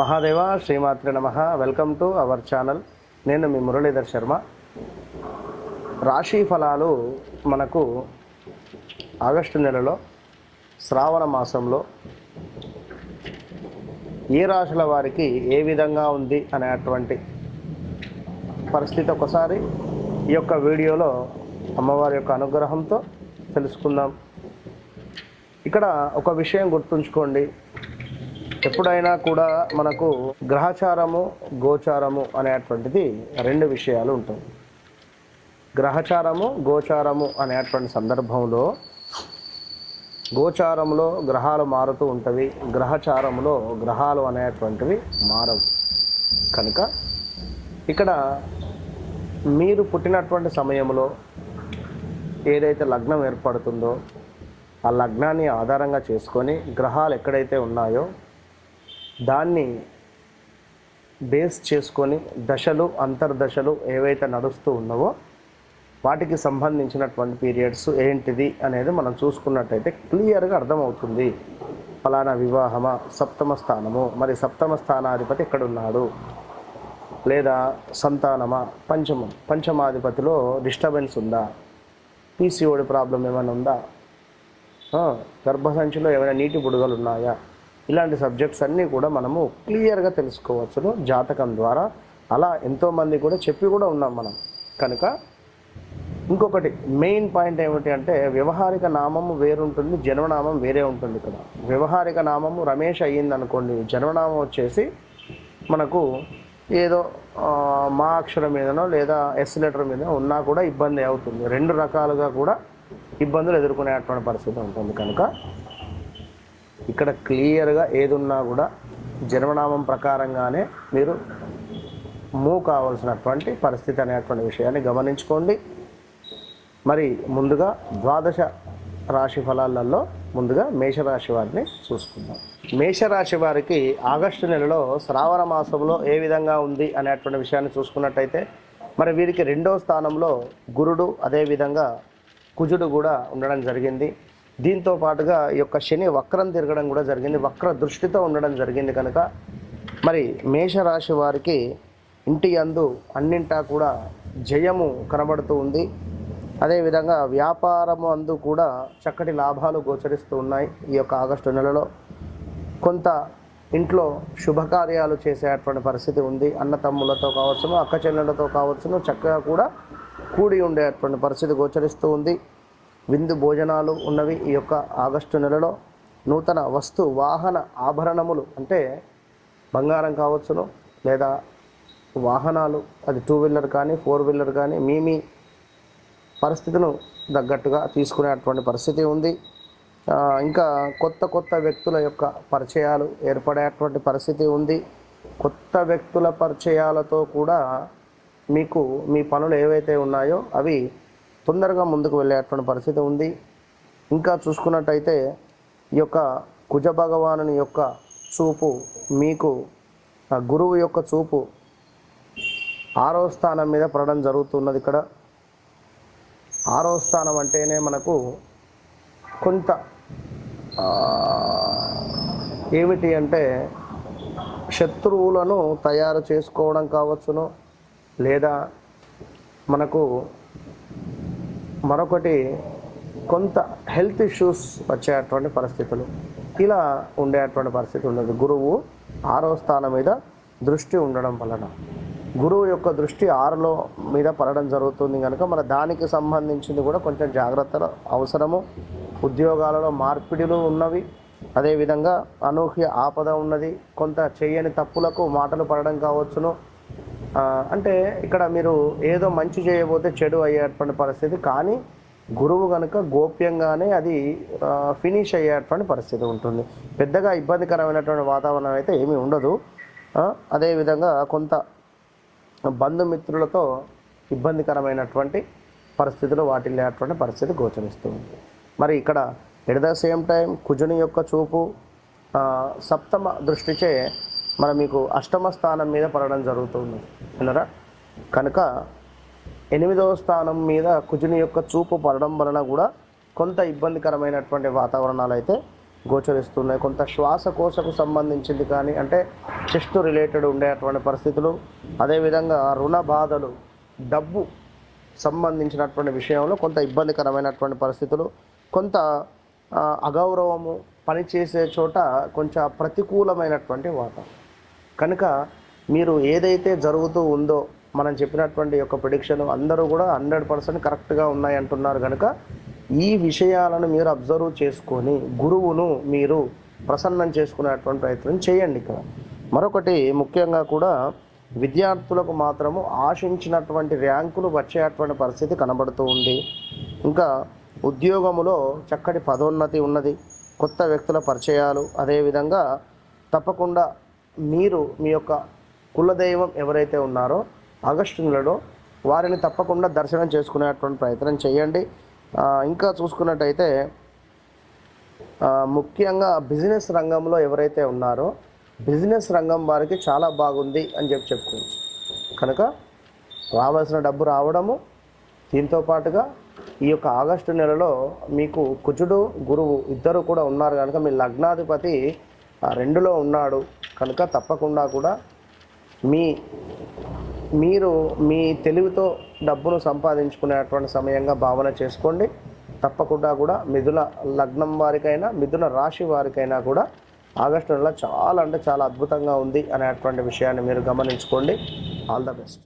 మహాదేవ శ్రీమాత్రి నమ. Welcome to our channel నేను మీ మురళీధర్ శర్మ. రాశి ఫలాలు మనకు ఆగస్టు నెలలో శ్రావణ మాసంలో ఏ రాశుల వారికి ఏ విధంగా ఉంది అనేటువంటి పరిస్థితి ఒకసారి ఈ యొక్క వీడియోలో అమ్మవారి యొక్క అనుగ్రహంతో తెలుసుకుందాం. ఇక్కడ ఒక విషయం గుర్తుంచుకోండి. ఎప్పుడైనా కూడా మనకు గ్రహచారము గోచారము అనేటువంటిది రెండు విషయాలు ఉంటాయి. గ్రహచారము గోచారము అనేటువంటి సందర్భంలో గోచారంలో గ్రహాలు మారుతూ ఉంటవి గ్రహచారంలో గ్రహాలు అనేటువంటివి మారవు. కనుక ఇక్కడ మీరు పుట్టినటువంటి సమయంలో ఏదైతే లగ్నం ఏర్పడుతుందో ఆ లగ్నాన్ని ఆధారంగా చేసుకొని గ్రహాలు ఎక్కడైతే ఉన్నాయో దాన్ని బేస్ చేసుకొని దశలు అంతర్దశలు ఏవైతే నడుస్తూ ఉన్నావో వాటికి సంబంధించినటువంటి పీరియడ్స్ ఏంటిది అనేది మనం చూసుకున్నట్టయితే క్లియర్గా అర్థమవుతుంది. ఫలానా వివాహమా సప్తమ స్థానము. మరి సప్తమ స్థానాధిపతి ఎక్కడున్నాడు? లేదా సంతానమా? పంచమం. పంచమాధిపతిలో డిస్టర్బెన్స్ ఉందా? పీసీఓడి ప్రాబ్లం ఏమైనా ఉందా? గర్భసంచిలో ఏమైనా నీటి బుడగలు ఉన్నాయా? ఇలాంటి సబ్జెక్ట్స్ అన్నీ కూడా మనము క్లియర్గా తెలుసుకోవచ్చును జాతకం ద్వారా. అలా ఎంతోమంది కూడా చెప్పి కూడా ఉన్నాం మనం. కనుక ఇంకొకటి మెయిన్ పాయింట్ ఏమిటి అంటే వ్యవహారిక నామము వేరుంటుంది జన్మనామం వేరే ఉంటుంది ఇక్కడ వ్యవహారిక నామము రమేష్ అయ్యింది అనుకోండి జన్మనామం వచ్చేసి మనకు ఏదో మా అక్షరం మీదనో లేదా ఎస్ లెటర్ మీద ఉన్నా కూడా ఇబ్బంది అవుతుంది. రెండు రకాలుగా కూడా ఇబ్బందులు ఎదుర్కొనేటువంటి పరిస్థితి ఉంటుంది కనుక ఇక్కడ క్లియర్గా ఏది ఉన్నా కూడా జన్మనామం ప్రకారంగానే మీరు మూవ్ కావాల్సినటువంటి పరిస్థితి అనేటువంటి విషయాన్ని గమనించుకోండి. మరి ముందుగా ద్వాదశ రాశి ఫలాలలో ముందుగా మేషరాశి వారిని చూసుకుందాం. మేషరాశి వారికి ఆగస్టు నెలలో శ్రావణ మాసంలో ఏ విధంగా ఉంది అనేటువంటి విషయాన్ని చూసుకున్నట్టయితే మరి వీరికి రెండో స్థానంలో గురుడు అదేవిధంగా కుజుడు కూడా ఉండడం జరిగింది. దీంతో పాటుగా ఈ యొక్క శని వక్రం తిరగడం కూడా జరిగింది. వక్ర దృష్టితో ఉండడం జరిగింది కనుక. మరి మేషరాశి వారికి ఇంటి అందు అన్నింటా కూడా జయము కనబడుతూ ఉంది. అదేవిధంగా వ్యాపారము అందు కూడా చక్కటి లాభాలు గోచరిస్తూ ఉన్నాయి ఈ యొక్క ఆగస్టు నెలలో. కొంత ఇంట్లో శుభకార్యాలు చేసేటువంటి పరిస్థితి ఉంది. అన్న తమ్ములతో కావచ్చును అక్క చెల్లెళ్ళతో కావచ్చును చక్కగా కూడా కూడి ఉండేటువంటి పరిస్థితి గోచరిస్తూ ఉంది. విందు భోజనాలు ఉన్నవి ఈ యొక్క ఆగస్టు నెలలో. నూతన వస్తు వాహన ఆభరణములు అంటే బంగారం కావచ్చును లేదా వాహనాలు అది టూ వీలర్ కానీ ఫోర్ వీలర్ కానీ మీ మీ పరిస్థితులను తగ్గట్టుగా తీసుకునేటువంటి పరిస్థితి ఉంది. ఇంకా కొత్త కొత్త వ్యక్తుల యొక్క పరిచయాలు ఏర్పడేటువంటి పరిస్థితి ఉంది. కొత్త వ్యక్తుల పరిచయాలతో కూడా మీకు మీ పనులు ఏవైతే ఉన్నాయో అవి తొందరగా ముందుకు వెళ్ళేటువంటి పరిస్థితి ఉంది. ఇంకా చూసుకున్నట్టయితే ఈ యొక్క కుజ భగవానుని యొక్క చూపు మీకు ఆ గురువు యొక్క చూపు ఆరో స్థానం మీద పడడం జరుగుతున్నది ఇక్కడ. ఆరో స్థానం అంటేనే మనకు కొంత ఏమిటి అంటే శత్రువులను తయారు చేసుకోవడం కావచ్చును. లేదా మనకు మరొకటి కొంత హెల్త్ ఇష్యూస్ వచ్చేటువంటి పరిస్థితులు. ఇలా ఉండేటువంటి పరిస్థితి ఉన్నది. గురువు ఆరో స్థానం మీద దృష్టి ఉండడం వలన. గురువు యొక్క దృష్టి ఆరులో మీద పడడం జరుగుతుంది కనుక మన దానికి సంబంధించింది కూడా కొంచెం జాగ్రత్తలు అవసరము. ఉద్యోగాలలో మార్పిడిలు ఉన్నవి. అదేవిధంగా అనూహ్య ఆపద ఉన్నది. కొంత చేయని తప్పులకు మాటలు పడడం కావచ్చును. అంటే ఇక్కడ మీరు ఏదో మంచి చేయబోతే చెడు అయ్యేటువంటి పరిస్థితి కానీ గురువు కనుక గోప్యంగానే అది ఫినిష్ అయ్యేటువంటి పరిస్థితి ఉంటుంది. పెద్దగా ఇబ్బందికరమైనటువంటి వాతావరణం అయితే ఏమీ ఉండదు. అదేవిధంగా కొంత బంధుమిత్రులతో ఇబ్బందికరమైనటువంటి పరిస్థితులు వాటిల్లేటువంటి పరిస్థితి గోచరిస్తుంది మరి ఇక్కడ ఎట్ ద సేమ్ టైం కుజుని యొక్క చూపు సప్తమ దృష్టిచే మరి మీకు అష్టమ స్థానం మీద పడడం జరుగుతుంది. అన్నారా కనుక ఎనిమిదవ స్థానం మీద కుజుని యొక్క చూపు పడడం వలన కూడా కొంత ఇబ్బందికరమైనటువంటి వాతావరణాలు అయితే గోచరిస్తున్నాయి. కొంత శ్వాసకోశకు సంబంధించింది కానీ అంటే చెస్ట్ రిలేటెడ్ ఉండేటువంటి పరిస్థితులు అదేవిధంగా రుణ బాధలు డబ్బు సంబంధించినటువంటి విషయంలో కొంత ఇబ్బందికరమైనటువంటి పరిస్థితులు కొంత అగౌరవము పనిచేసే చోట కొంచెం ప్రతికూలమైనటువంటి వాతావరణం. కనుక మీరు ఏదైతే జరుగుతూ ఉందో మనం చెప్పినటువంటి యొక్క ప్రిడిక్షన్ అందరూ కూడా హండ్రెడ్ పర్సెంట్ కరెక్ట్గా ఉన్నాయి అంటున్నారు కనుక ఈ విషయాలను మీరు అబ్జర్వ్ చేసుకొని గురువును మీరు ప్రసన్నం చేసుకునేటువంటి ప్రయత్నం చేయండి ఇక్కడ. మరొకటి ముఖ్యంగా కూడా విద్యార్థులకు మాత్రము ఆశించినటువంటి ర్యాంకులు వచ్చేటువంటి పరిస్థితి కనబడుతూ ఉంది. ఇంకా ఉద్యోగములో చక్కటి పదోన్నతి ఉన్నది కొత్త వ్యక్తుల పరిచయాలు అదేవిధంగా తప్పకుండా మీరు మీ యొక్క కులదైవం ఎవరైతే ఉన్నారో ఆగస్టు నెలలో వారిని తప్పకుండా దర్శనం చేసుకునేటువంటి ప్రయత్నం చేయండి. ఇంకా చూసుకున్నట్టయితే ముఖ్యంగా బిజినెస్ రంగంలో ఎవరైతే ఉన్నారో బిజినెస్ రంగం వారికి చాలా బాగుంది అని చెప్పి చెప్పుకోవచ్చు. కనుక రావాల్సిన డబ్బు రావడము దీంతో పాటుగా ఈ యొక్క ఆగస్టు నెలలో మీకు కుజుడు గురువు ఇద్దరు కూడా ఉన్నారు కనుక మీ లగ్నాధిపతి ఆ రెండులో ఉన్నాడు. కనుక తప్పకుండా కూడా మీ మీరు మీ తెలివితో డబ్బును సంపాదించుకునేటువంటి సమయంగా భావన చేసుకోండి. తప్పకుండా కూడా మిథున లగ్నం వారికైనా మిథున రాశి వారికైనా కూడా ఆగస్టు నెల చాలా అంటే చాలా అద్భుతంగా ఉంది అనేటువంటి విషయాన్ని మీరు గమనించుకోండి. All the best